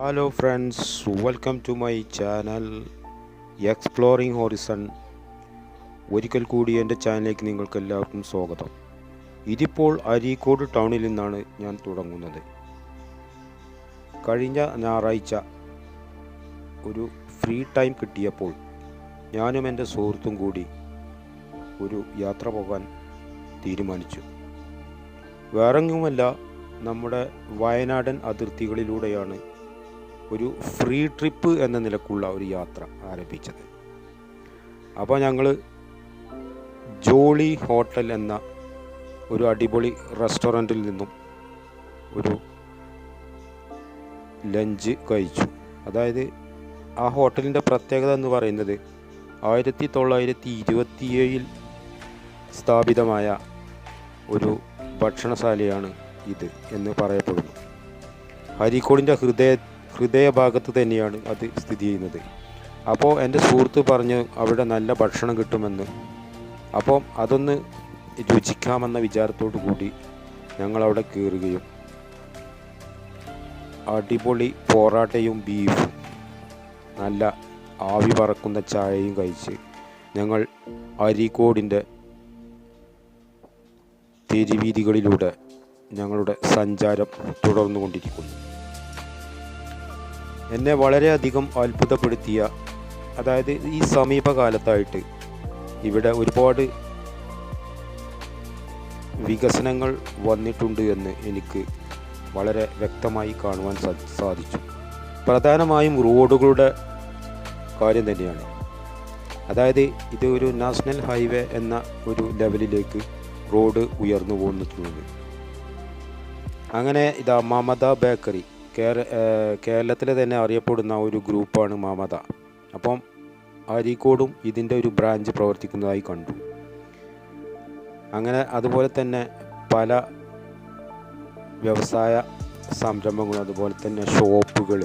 Hello friends welcome to my channel exploring horizon ഒരിക്കൽ കൂടി എന്റെ ചാനലിലേക്ക് നിങ്ങൾക്ക് എല്ലാവർക്കും സ്വാഗതം. ഇതിപ്പോൾ അരീക്കോട് ടൗണിൽ നിന്നാണ് ഞാൻ തുടങ്ങുന്നത്. കഴിഞ്ഞ ഞായറാഴ്ച ഒരു ഫ്രീ ടൈം കിട്ടിയപ്പോൾ ഞാനും എന്റെ സുഹൃത്തും കൂടി ഒരു യാത്ര പോകാൻ തീരുമാനിച്ചു. വേറെങ്ങുമല്ല നമ്മുടെ വയനാടൻ അതിർത്തികളിലൂടെയാണ് ഒരു ഫ്രീ ട്രിപ്പ് എന്ന നിലക്കുള്ള ഒരു യാത്ര ആരംഭിച്ചത്. അപ്പോൾ ഞങ്ങൾ ജോളി ഹോട്ടൽ എന്ന ഒരു അടിപൊളി റെസ്റ്റോറന്റിൽ നിന്നും ഒരു ലഞ്ച് കഴിച്ചു. അതായത് ആ ഹോട്ടലിന്റെ പ്രത്യേകത എന്ന് പറയുന്നത് ആയിരത്തി തൊള്ളായിരത്തി ഇരുപത്തിയേഴിൽ സ്ഥാപിതമായ ഒരു ഭക്ഷണശാലയാണ് ഇത് എന്ന് പറയപ്പെടുന്നു. ഹരിക്കോടിന്റെ ഹൃദയ ഹൃദയഭാഗത്ത് തന്നെയാണ് അത് സ്ഥിതി ചെയ്യുന്നത്. അപ്പോൾ എന്റെ സുഹൃത്ത് പറഞ്ഞ് അവിടെ നല്ല ഭക്ഷണം കിട്ടുമെന്ന്. അപ്പോൾ അതൊന്ന് രുചിക്കാമെന്ന വിചാരത്തോടു കൂടി ഞങ്ങളവിടെ കയറുകയും അടിപൊളി പൊറാട്ടയും ബീഫും നല്ല ആവി പറക്കുന്ന ചായയും കഴിച്ച് ഞങ്ങൾ അരീക്കോടിന്റെ തെരുവീതികളിലൂടെ ഞങ്ങളുടെ സഞ്ചാരം തുടർന്നു കൊണ്ടിരിക്കുന്നു എന്നെ വളരെയധികം അത്ഭുതപ്പെടുത്തിയ അതായത് ഈ സമീപകാലത്തായിട്ട് ഇവിടെ ഒരുപാട് വികസനങ്ങൾ വന്നിട്ടുണ്ട് എന്ന് എനിക്ക് വളരെ വ്യക്തമായി കാണുവാൻ സാധിച്ചു. പ്രധാനമായും റോഡുകളുടെ കാര്യം തന്നെയാണ്. അതായത് ഇത് ഒരു നാഷണൽ ഹൈവേ എന്ന ഒരു ലെവലിലേക്ക് റോഡ് ഉയർന്നു പോകുന്നിട്ടുണ്ട് അങ്ങനെ ഇതാ മമത ബേക്കറി. കേര കേരളത്തിലെ തന്നെ അറിയപ്പെടുന്ന ഒരു ഗ്രൂപ്പാണ് മമത. അപ്പം അരീക്കോടും ഇതിന്റെ ഒരു ബ്രാഞ്ച് പ്രവർത്തിക്കുന്നതായി കണ്ടു. അങ്ങനെ അതുപോലെ തന്നെ പല വ്യവസായ സംരംഭങ്ങളും അതുപോലെ തന്നെ ഷോപ്പുകൾ.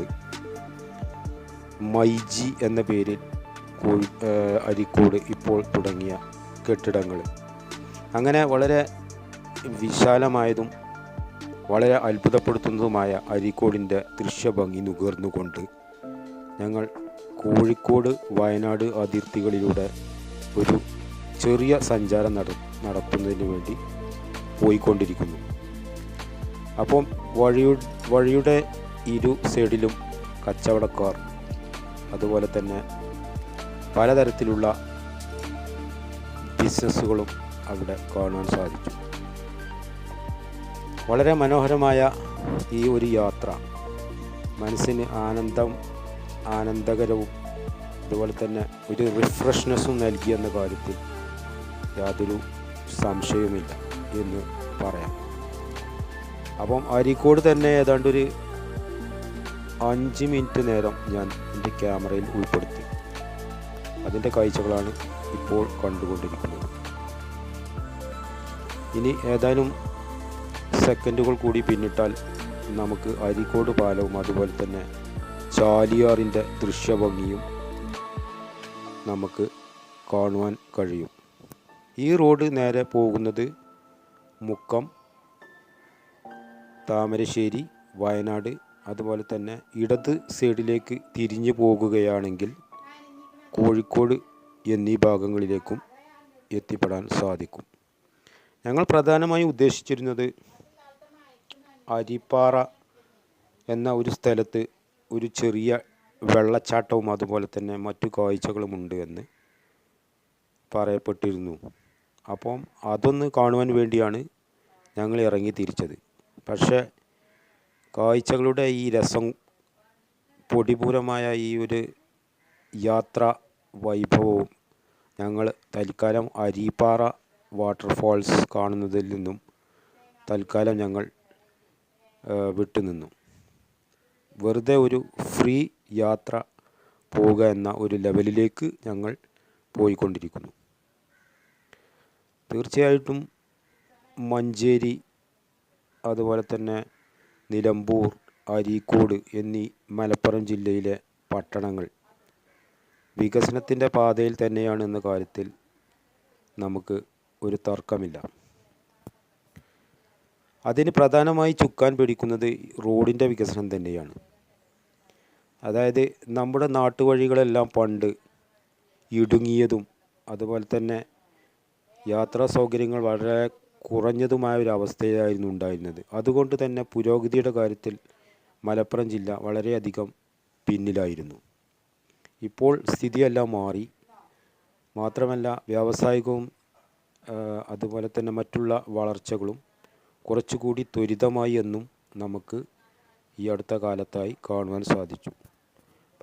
മൈജി എന്ന പേരിൽ കോഴി അരിക്കോട് ഇപ്പോൾ തുടങ്ങിയ കെട്ടിടങ്ങൾ. അങ്ങനെ വളരെ വിശാലമായതും വളരെ അത്ഭുതപ്പെടുത്തുന്നതുമായ അരീക്കോടിന്റെ ദൃശ്യഭംഗി നുകർന്നുകൊണ്ട് ഞങ്ങൾ കോഴിക്കോട് വയനാട് അതിർത്തികളിലൂടെ ഒരു ചെറിയ സഞ്ചാരം നട നടത്തുന്നതിന് വേണ്ടി പോയിക്കൊണ്ടിരിക്കുന്നു. അപ്പം വഴിയു വഴിയുടെ ഇരു സൈഡിലും കച്ചവടക്കാർ അതുപോലെ തന്നെ പലതരത്തിലുള്ള ബിസിനസ്സുകളും അവിടെ കാണാൻ സാധിച്ചു. വളരെ മനോഹരമായ ഈ ഒരു യാത്ര. മനസ്സിന് ആനന്ദം ആനന്ദകരവും അതുപോലെ തന്നെ ഒരു റിഫ്രഷ്നെസ്സും നൽകിയെന്ന കാര്യത്തിൽ യാതൊരു സംശയവുമില്ല എന്ന് പറയാം. അപ്പം അരീക്കോട് തന്നെ ഏതാണ്ട് ഒരു അഞ്ച് മിനിറ്റ് നേരം ഞാൻ എന്റെ ക്യാമറയിൽ ഉൾപ്പെടുത്തി. അതിന്റെ കാഴ്ചകളാണ് ഇപ്പോൾ കണ്ടുകൊണ്ടിരിക്കുന്നത്. ഇനി ഏതാനും സെക്കൻഡുകൾ കൂടി പിന്നിട്ടാൽ നമുക്ക് അരീക്കോട് പാലവും അതുപോലെ തന്നെ ചാലിയാറിന്റെ ദൃശ്യഭംഗിയും നമുക്ക് കാണുവാൻ കഴിയും. ഈ റോഡ് നേരെ പോകുന്നത് മുക്കം താമരശ്ശേരി വയനാട് അതുപോലെ തന്നെ ഇടത് സൈഡിലേക്ക് തിരിഞ്ഞു പോകുകയാണെങ്കിൽ കോഴിക്കോട് എന്നീ ഭാഗങ്ങളിലേക്കും എത്തിപ്പെടാൻ സാധിക്കും. ഞങ്ങൾ പ്രധാനമായും ഉദ്ദേശിച്ചിരുന്നത് അരിപ്പാറ എന്ന ഒരു സ്ഥലത്ത് ഒരു ചെറിയ വെള്ളച്ചാട്ടവും അതുപോലെ തന്നെ മറ്റു കാഴ്ചകളുമുണ്ട് എന്ന് പറയപ്പെട്ടിരുന്നു. അപ്പം അതൊന്ന് കാണുവാൻ വേണ്ടിയാണ് ഞങ്ങൾ ഇറങ്ങി തിരിച്ചത്. പക്ഷേ കാഴ്ചകളുടെ ഈ രസം പൊടിപൂരമായ ഈ ഒരു യാത്ര വൈഭവവും ഞങ്ങൾ തൽക്കാലം അരിപ്പാറ വാട്ടർഫാൾസ് കാണുന്നതിൽ നിന്നും തൽക്കാലം ഞങ്ങൾ വിട്ടുനിന്നു. വെറുതെ ഒരു ഫ്രീ യാത്ര പോവുക എന്ന ഒരു ലെവലിലേക്ക് ഞങ്ങൾ പോയിക്കൊണ്ടിരിക്കുന്നു. തീർച്ചയായിട്ടും മഞ്ചേരി അതുപോലെ തന്നെ നിലമ്പൂർ അരീക്കോട് എന്നീ മലപ്പുറം ജില്ലയിലെ പട്ടണങ്ങൾ വികസനത്തിന്റെ പാതയിൽ തന്നെയാണ് എന്ന കാര്യത്തിൽ നമുക്ക് ഒരു തർക്കമില്ല. അതിന് പ്രധാനമായി ചുക്കാൻ പിടിക്കുന്നത് റോഡിന്റെ വികസനം തന്നെയാണ്. അതായത് നമ്മുടെ നാട്ടുവഴികളെല്ലാം പണ്ട് ഇടുങ്ങിയതും അതുപോലെ തന്നെ യാത്രാ സൗകര്യങ്ങൾ വളരെ കുറഞ്ഞതുമായ ഒരു അവസ്ഥയായിരുന്നു ഉണ്ടായിരുന്നത്. അതുകൊണ്ട് തന്നെ പുരോഗതിയുടെ കാര്യത്തിൽ മലപ്പുറം ജില്ല വളരെയധികം പിന്നിലായിരുന്നു. ഇപ്പോൾ സ്ഥിതിയെല്ലാം മാറി. മാത്രമല്ല വ്യാവസായികവും അതുപോലെ തന്നെ മറ്റുള്ള വളർച്ചകളും കുറച്ചുകൂടി ത്വരിതമായി എന്നും നമുക്ക് ഈ അടുത്ത കാലത്തായി കാണുവാൻ സാധിച്ചു.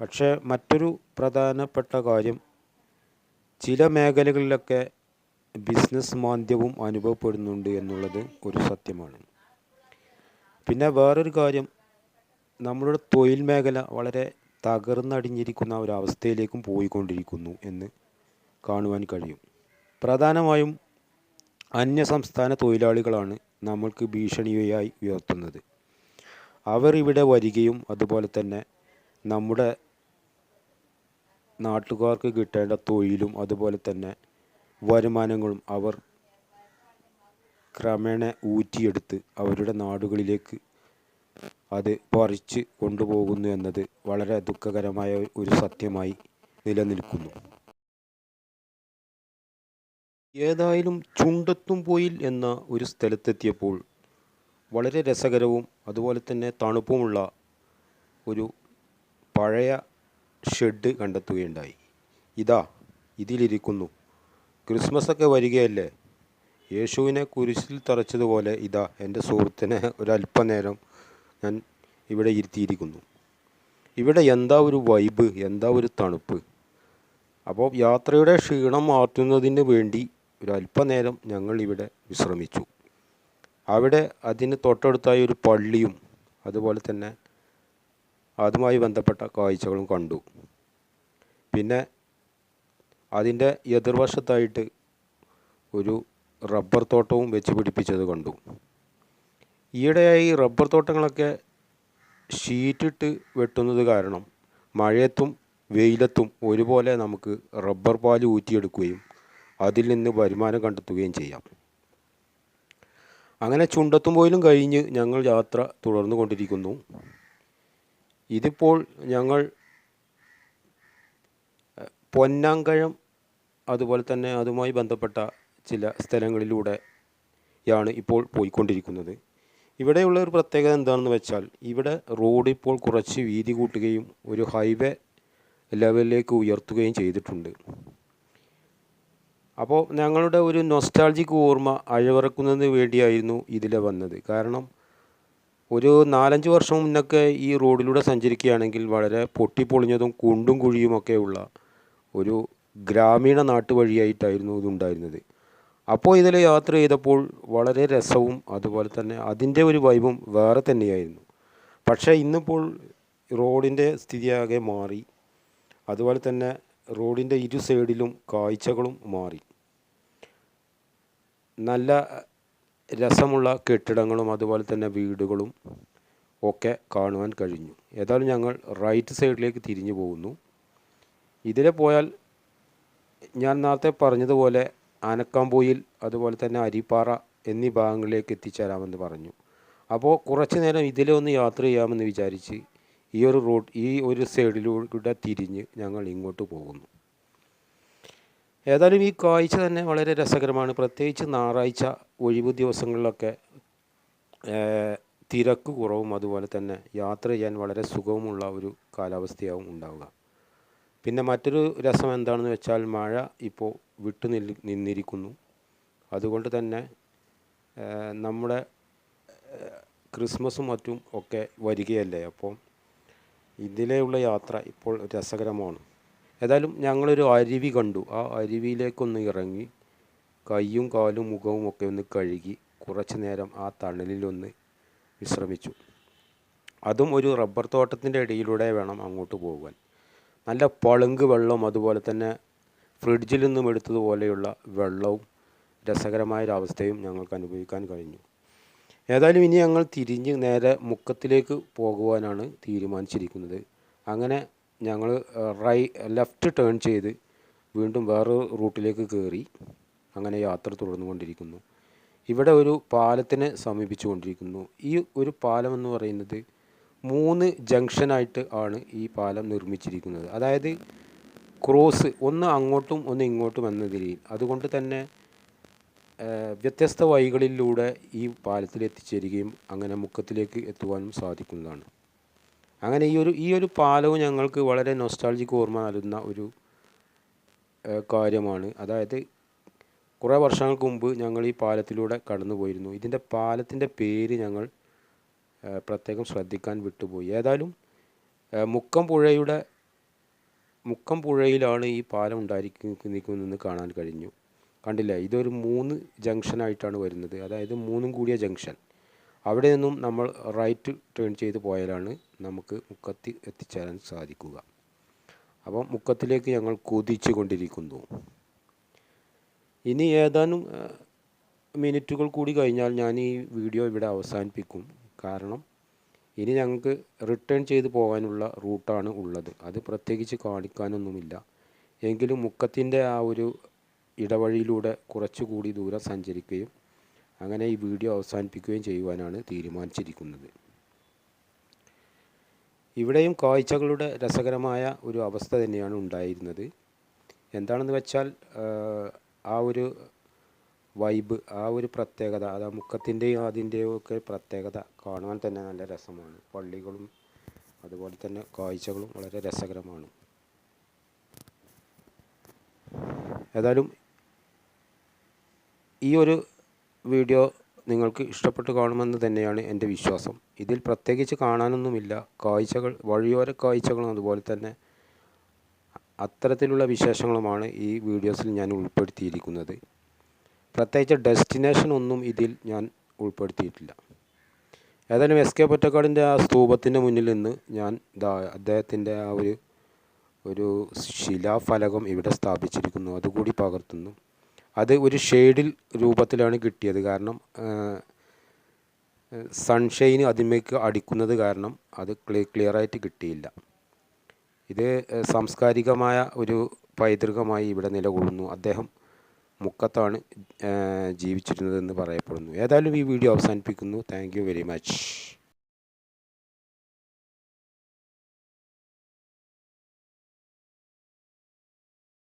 പക്ഷേ മറ്റൊരു പ്രധാനപ്പെട്ട കാര്യം ചില മേഖലകളിലൊക്കെ ബിസിനസ് മാന്ദ്യവും അനുഭവപ്പെടുന്നുണ്ട് എന്നുള്ളത് ഒരു സത്യമാണ്. പിന്നെ വേറൊരു കാര്യം നമ്മളുടെ തൊഴിൽ മേഖല വളരെ തകർന്നടിഞ്ഞിരിക്കുന്ന ഒരവസ്ഥയിലേക്കും പോയിക്കൊണ്ടിരിക്കുന്നു എന്ന് കാണുവാൻ കഴിയും. പ്രധാനമായും അന്യ സംസ്ഥാന തൊഴിലാളികളാണ് നമ്മൾക്ക് ഭീഷണിയായി ഉയർത്തുന്നത്. അവർ ഇവിടെ വരികയും അതുപോലെ തന്നെ നമ്മുടെ നാട്ടുകാർക്ക് കിട്ടേണ്ട തൊഴിലും അതുപോലെ തന്നെ വരുമാനങ്ങളും അവർ ക്രമേണ ഊറ്റിയെടുത്ത് അവരുടെ നാടുകളിലേക്ക് അത് പറിച്ച് കൊണ്ടുപോകുന്നു എന്നത് വളരെ ദുഃഖകരമായ ഒരു സത്യമായി നിലനിൽക്കുന്നു. ഏതായാലും ചുണ്ടത്തും പോയിൽ എന്ന ഒരു സ്ഥലത്തെത്തിയപ്പോൾ വളരെ രസകരവും അതുപോലെ തന്നെ തണുപ്പുമുള്ള ഒരു പഴയ ഷെഡ് കണ്ടെത്തുകയുണ്ടായി. ഇതാ ഇതിലിരിക്കുന്നു. ക്രിസ്മസ് ഒക്കെ വരികയല്ലേ? യേശുവിനെ കുരിശിൽ തറച്ചതുപോലെ ഇതാ എന്റെ സുഹൃത്തിനെ ഒരല്പനേരം ഞാൻ ഇവിടെ ഇരുത്തിയിരിക്കുന്നു. ഇവിടെ എന്താ ഒരു വൈബ് എന്താ ഒരു തണുപ്പ്? അപ്പോൾ യാത്രയുടെ ക്ഷീണം മാറ്റുന്നതിന് വേണ്ടി ഒരു അല്പനേരം ഞങ്ങൾ ഇവിടെ വിശ്രമിച്ചു. അവിടെ അതിന് തൊട്ടടുത്തായി ഒരു പള്ളിയും അതുപോലെ തന്നെ അതുമായി ബന്ധപ്പെട്ട കാഴ്ചകളും കണ്ടു. പിന്നെ അതിന്റെ എതിർവശത്തായിട്ട് ഒരു റബ്ബർ തോട്ടവും വെച്ച് പിടിപ്പിച്ചത് കണ്ടു. ഈയിടെയായി റബ്ബർ തോട്ടങ്ങളൊക്കെ ഷീറ്റിട്ട് വെട്ടുന്നത് കാരണം മഴയത്തും വെയിലത്തും ഒരുപോലെ നമുക്ക് റബ്ബർ പാൽ ഊറ്റിയെടുക്കുകയും അതിൽ നിന്ന് വരുമാനം കണ്ടെത്തുകയും ചെയ്യാം. അങ്ങനെ ചുണ്ടത്തും പോയിലും കഴിഞ്ഞ് ഞങ്ങൾ യാത്ര തുടർന്നു കൊണ്ടിരിക്കുന്നു. ഇതിപ്പോൾ ഞങ്ങൾ പൊന്നാങ്കഴം അതുപോലെ തന്നെ അതുമായി ബന്ധപ്പെട്ട ചില സ്ഥലങ്ങളിലൂടെയാണ് ഇപ്പോൾ പോയിക്കൊണ്ടിരിക്കുന്നത്. ഇവിടെയുള്ള ഒരു പ്രത്യേകത എന്താണെന്ന് വെച്ചാൽ ഇവിടെ റോഡ് ഇപ്പോൾ കുറച്ച് വീതി കൂട്ടുകയും ഒരു ഹൈവേ ലെവലിലേക്ക് ഉയർത്തുകയും ചെയ്തിട്ടുണ്ട്. അപ്പോൾ ഞങ്ങളുടെ ഒരു നൊസ്റ്റാൾജിക് ഓർമ്മ അഴവറക്കുന്നതിന് വേണ്ടിയായിരുന്നു ഇതിലെ വന്നത്. കാരണം ഒരു നാലഞ്ച് വർഷം മുന്നൊക്കെ ഈ റോഡിലൂടെ സഞ്ചരിക്കുകയാണെങ്കിൽ വളരെ പൊട്ടിപ്പൊളിഞ്ഞതും കുണ്ടും കുഴിയുമൊക്കെയുള്ള ഒരു ഗ്രാമീണ നാട്ടുവഴിയായിട്ടായിരുന്നു ഇതുണ്ടായിരുന്നത്. അപ്പോൾ ഇതിൽ യാത്ര ചെയ്തപ്പോൾ വളരെ രസവും അതുപോലെ തന്നെ അതിന്റെ ഒരു വൈബും വേറെ തന്നെയായിരുന്നു. പക്ഷേ ഇന്നിപ്പോൾ റോഡിന്റെ സ്ഥിതിയാകെ മാറി. അതുപോലെ തന്നെ റോഡിന്റെ ഇരു സൈഡിലും കാഴ്ചകളും മാറി. നല്ല രസമുള്ള കെട്ടിടങ്ങളും അതുപോലെ തന്നെ വീടുകളും ഒക്കെ കാണുവാൻ കഴിഞ്ഞു. ഏതായാലും ഞങ്ങൾ റൈറ്റ് സൈഡിലേക്ക് തിരിഞ്ഞു പോകുന്നു. ഇതിലെ പോയാൽ ഞാൻ നേരത്തെ പറഞ്ഞതുപോലെ ആനക്കാമ്പോയിൽ അതുപോലെ തന്നെ അരിപ്പാറ എന്നീ ഭാഗങ്ങളിലേക്ക് എത്തിച്ചേരാമെന്ന് പറഞ്ഞു. അപ്പോൾ കുറച്ച് നേരം ഇതിലെ ഒന്ന് യാത്ര ചെയ്യാമെന്ന് വിചാരിച്ച് ഈ ഒരു റോഡ് ഈ ഒരു സൈഡിലൂടെ തിരിഞ്ഞ് ഞങ്ങൾ ഇങ്ങോട്ട് പോകുന്നു. ഏതായാലും ഈ കാഴ്ച തന്നെ വളരെ രസകരമാണ്. പ്രത്യേകിച്ച് ഞായറാഴ്ച ഒഴിവ് ദിവസങ്ങളിലൊക്കെ തിരക്ക് കുറവും അതുപോലെ തന്നെ യാത്ര ചെയ്യാൻ വളരെ സുഖവുമുള്ള ഒരു കാലാവസ്ഥയാവും ഉണ്ടാവുക. പിന്നെ മറ്റൊരു രസം എന്താണെന്ന് വെച്ചാൽ മഴ ഇപ്പോൾ വിട്ടു നിൽ നിന്നിരിക്കുന്നു. അതുകൊണ്ട് തന്നെ നമ്മുടെ ക്രിസ്മസും മറ്റും ഒക്കെ വരികയല്ലേ. അപ്പോൾ ഇതിലെയുള്ള യാത്ര ഇപ്പോൾ രസകരമാണ്. ഏതായാലും ഞങ്ങളൊരു അരുവി കണ്ടു. ആ അരുവിയിലേക്കൊന്ന് ഇറങ്ങി കൈയും കാലും മുഖവും ഒക്കെ ഒന്ന് കഴുകി കുറച്ച് നേരം ആ തണലിലൊന്ന് വിശ്രമിച്ചു. അതും ഒരു റബ്ബർ തോട്ടത്തിന്റെ ഇടയിലൂടെ വേണം അങ്ങോട്ട് പോകാൻ. നല്ല പളുങ്ക് വെള്ളവും അതുപോലെ തന്നെ ഫ്രിഡ്ജിൽ നിന്നും എടുത്തതുപോലെയുള്ള വെള്ളവും രസകരമായൊരവസ്ഥയും ഞങ്ങൾക്ക് അനുഭവിക്കാൻ കഴിഞ്ഞു. ഏതായാലും ഇനി ഞങ്ങൾ തിരിഞ്ഞ് നേരെ മുക്കത്തിലേക്ക് പോകുവാനാണ് തീരുമാനിച്ചിരിക്കുന്നത്. അങ്ങനെ ഞങ്ങൾ റൈ ലെഫ്റ്റ് ടേൺ ചെയ്ത് വീണ്ടും വേറെ റൂട്ടിലേക്ക് കയറി അങ്ങനെ യാത്ര തുടർന്നുകൊണ്ടിരിക്കുന്നു ഇവിടെ ഒരു പാലത്തിനെ സമീപിച്ചു കൊണ്ടിരിക്കുന്നു ഈ ഒരു പാലം എന്ന് പറയുന്നത് മൂന്ന് ജംഗ്ഷനായിട്ട് ആണ് ഈ പാലം നിർമ്മിച്ചിരിക്കുന്നത്. അതായത് ക്രോസ് ഒന്ന് അങ്ങോട്ടും ഒന്ന് ഇങ്ങോട്ടും എന്ന നിലയിൽ. അതുകൊണ്ട് തന്നെ വ്യത്യസ്ത വഴികളിലൂടെ ഈ പാലത്തിൽ എത്തിച്ചേരുകയും അങ്ങനെ മുക്കത്തിലേക്ക് എത്തുവാനും സാധിക്കുന്നതാണ്. അങ്ങനെ ഈ ഒരു ഈ ഒരു പാലവും ഞങ്ങൾക്ക് വളരെ നൊസ്റ്റാൾജിക്ക് ഓർമ്മ നൽകുന്ന ഒരു കാര്യമാണ്. അതായത് കുറേ വർഷങ്ങൾക്ക് മുമ്പ് ഞങ്ങൾ ഈ പാലത്തിലൂടെ കടന്നു പോയിരുന്നു ഇതിന്റെ പാലത്തിന്റെ പേര് ഞങ്ങൾ പ്രത്യേകം ശ്രദ്ധിക്കാൻ വിട്ടുപോയി. ഏതായാലും മുക്കം പുഴയുടെ മുക്കം പുഴയിലാണ് ഈ പാലം ഉണ്ടായിരിക്കുന്നതെന്ന് കാണാൻ കഴിഞ്ഞു. കണ്ടില്ലേ? ഇതൊരു മൂന്ന് ജംഗ്ഷനായിട്ടാണ് വരുന്നത്. അതായത് മൂന്നും കൂടിയ ജംഗ്ഷൻ അവിടെ നിന്നും നമ്മൾ റൈറ്റ് ടേൺ ചെയ്ത് പോയാലാണ് നമുക്ക് മുക്കത്തി എത്തിച്ചേരാൻ സാധിക്കുക. അപ്പം മുക്കത്തിലേക്ക് ഞങ്ങൾ കുതിച്ചു കൊണ്ടിരിക്കുന്നു ഇനി ഏതാനും മിനിറ്റുകൾ കൂടി കഴിഞ്ഞാൽ ഞാൻ ഈ വീഡിയോ ഇവിടെ അവസാനിപ്പിക്കും. കാരണം ഇനി ഞങ്ങൾക്ക് റിട്ടേൺ ചെയ്ത് പോകാനുള്ള റൂട്ടാണ് ഉള്ളത്. അത് പ്രത്യേകിച്ച് കാണിക്കാനൊന്നുമില്ല. എങ്കിലും മുക്കത്തിന്റെ ആ ഒരു ഇടവഴിയിലൂടെ കുറച്ചുകൂടി ദൂരം സഞ്ചരിക്കുകയും അങ്ങനെ ഈ വീഡിയോ അവസാനിപ്പിക്കുകയും ചെയ്യുവാനാണ് തീരുമാനിച്ചിരിക്കുന്നത്. ഇവിടെയും കാഴ്ചകളുടെ രസകരമായ ഒരു അവസ്ഥ തന്നെയാണ് ഉണ്ടായിരുന്നത്. എന്താണെന്ന് വെച്ചാൽ ആ, ഒരു വൈബ് ആ ഒരു പ്രത്യേകത അത് ആ മുക്കത്തിന്റെയും അതിന്റെയും ഒക്കെ പ്രത്യേകത കാണാൻ തന്നെ നല്ല രസമാണ്. പള്ളികളും അതുപോലെ തന്നെ കാഴ്ചകളും വളരെ രസകരമാണ്. ഏതായാലും ഈ ഒരു വീഡിയോ നിങ്ങൾക്ക് ഇഷ്ടപ്പെട്ട് കാണുമെന്ന് തന്നെയാണ് എന്റെ വിശ്വാസം. ഇതിൽ പ്രത്യേകിച്ച് കാണാനൊന്നുമില്ല. കാഴ്ചകൾ വഴിയോര കാഴ്ചകളും അതുപോലെ തന്നെ അത്തരത്തിലുള്ള വിശേഷങ്ങളുമാണ് ഈ വീഡിയോസിൽ ഞാൻ ഉൾപ്പെടുത്തിയിരിക്കുന്നത്. പ്രത്യേകിച്ച് ഡെസ്റ്റിനേഷൻ ഒന്നും ഇതിൽ ഞാൻ ഉൾപ്പെടുത്തിയിട്ടില്ല. ഏതായാലും എസ് കെ പൊറ്റക്കാടിന്റെ ആ സ്തൂപത്തിന്റെ മുന്നിൽ നിന്ന് ഞാൻ അദ്ദേഹത്തിന്റെ ആ ഒരു ഒരു ശിലാഫലകം ഇവിടെ സ്ഥാപിച്ചിരിക്കുന്നു. അതുകൂടി പകർത്തുന്നു. അത് ഒരു ഷെയ്ഡിൽ രൂപത്തിലാണ് കിട്ടിയത്. കാരണം സൺഷൈൻ അതിമേക്ക് അടിക്കുന്നത് കാരണം അത് ക്ലിയറായിട്ട് കിട്ടിയില്ല. ഇത് സാംസ്കാരികമായ ഒരു പൈതൃകമായി ഇവിടെ നിലകൊള്ളുന്നു. അദ്ദേഹം മുക്കത്താണ് ജീവിച്ചിരുന്നതെന്ന് പറയപ്പെടുന്നു. ഏതായാലും ഈ വീഡിയോ അവസാനിപ്പിക്കുന്നു. Thank very much